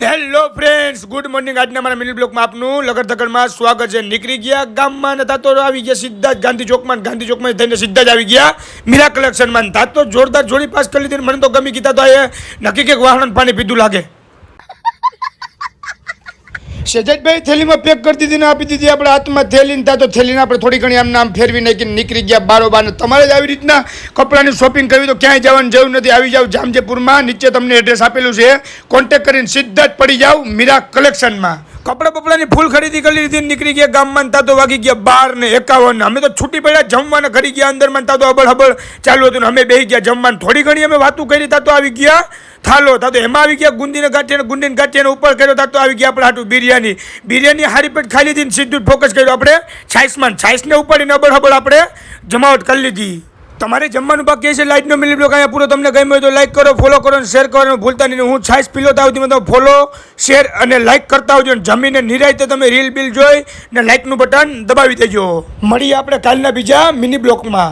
Hello friends good morning આજના મારા mini બ્લોકમાં આપનું લગડધગડમાં સ્વાગત છે. નીકળી ગયા ગામમાં ને તાતો આવી ગયા સીધા જ ગાંધી ચોકમાં ગાંધી ચોકમાં થઈને સીધા જ આવી ગયા. મીરા કલેક્શનમાં તાતો જોરદાર જોડી પાસ કરી લીધી મને તો ગમી ગીતા તો એ નક્કી કે વાહન પાણી પીધું લાગે. શેજાજભાઈ થેલીમાં પેક કરી દીધી ને આપી દીધી. આપણે હાથમાં થેલીને ત્યાં તો થેલીને આપણે થોડી ઘણી આમ નામ ફેરવી નાખીને નીકળી ગયા બારોબાર તમારે જ આવી રીતના કપડાની શોપિંગ કરવી તો ક્યાંય જવાની જરૂર નથી. આવી જાવ જામજેપુરમાં નીચે તમને એડ્રેસ આપેલું છે. કોન્ટેક કરીને સીધા જ પડી જાવ મીરા કલેક્શનમાં કપડા બપડાની ફૂલ ખરીદી કરી લીધી નીકળી ગયા ગામમાં તાતો વાગી ગયા બાર ને એકાવન અમે તો છૂટી પડ્યા જમવાને ઘડી ગયા, અંદરમાં તાતો અબળ હબળ ચાલુ હતું અમે બેસી ગયા જમવાનું થોડી ઘણી અમે વાતું કરી તા તો આવી ગયા. થાલો થતો એમાં આવી ગયા, ગુંદીને ગાંઠીને ગુંદીને ગાંઠીને ઉપર કર્યો, તા તો આવી ગયા આપણે હાટું બિરયાની. બિરયાની હારી પેટ ખાઈ લીધી સીધું ફોકસ કર્યું, આપણે છાઈસમાં છાઈસને ઉપાડીને અબળ હબળ આપણે જમાવટ કરી લીધી. તમારે જમવાનું બાકી છે લાઈટનો મિલી બ્લોક અહીંયા પૂરો તમને ગમ્યો હોય તો લાઈક કરો ફોલો કરો અને શેર કરવાનું ભૂલતા નહીં. હું છાઈસ પીલો આવતી તો ફોલો શેર અને લાઈક કરતા આવજો જમીને નિરાયતે તમે રીલ બિલ જોઈ ને લાઈકનું બટન દબાવી દેજો. મળીએ આપણે કાલના બીજા મિની બ્લોકમાં